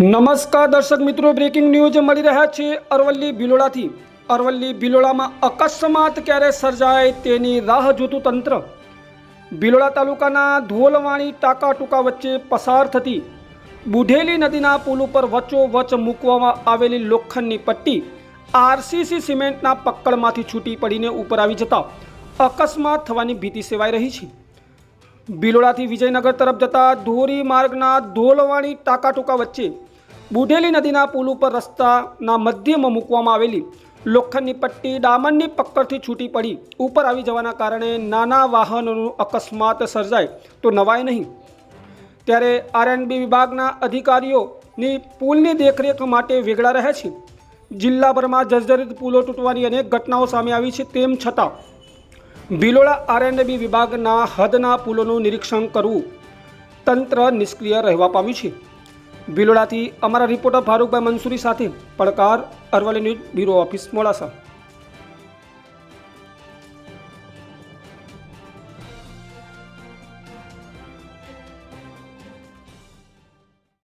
નમસ્કાર દર્શક મિત્રો બ્રેકિંગ ન્યૂઝ મળી રહ્યા છે અરવલ્લી ભિલોડાથી. અરવલ્લી ભિલોડામાં અકસ્માત ક્યારે સર્જાય તેની રાહ જોતું તંત્ર. ભિલોડા તાલુકાના ધોલવાણી ટાંકા ટૂંકા વચ્ચે પસાર થતી બુઢેલી નદીના પુલ ઉપર વચ્ચોવચ મૂકવામાં આવેલી લોખંડની પટ્ટી આરસીસી સિમેન્ટના પક્કડમાંથી છૂટી પડીને ઉપર આવી જતા અકસ્માત થવાની ભીતિ સેવાઈ રહી છે. ભિલોડાથી વિજયનગર તરફ જતા ધોરી માર્ગના ધોલવાણી ટાંકા ટૂંકા વચ્ચે બુઢેલી નદીના પુલ ઉપર રસ્તાના મધ્યમાં મૂકવામાં આવેલી લોખંડની પટ્ટી ડામરની પક્કડથી છૂટી પડી. ઉપર આવી જવાના કારણે નાના વાહનોનું અકસ્માત સર્જાય તો નવાય નહીં. ત્યારે આરએનબી વિભાગના અધિકારીઓની પુલની દેખરેખ માટે વેગળા રહે છે. જિલ્લાભરમાં જર્જરિત પુલો તૂટવાની અનેક ઘટનાઓ સામે આવી છે, તેમ છતાં ભિલોડા આરએનબી વિભાગના હદના પુલોનું નિરીક્ષણ કરવું તંત્ર નિષ્ક્રિય રહેવા પામ્યું છે. ભિલોડાથી અમારા રિપોર્ટર ફારૂકભાઈ મંસૂરી સાથે પડકાર Aravalli news bureau office Modasa.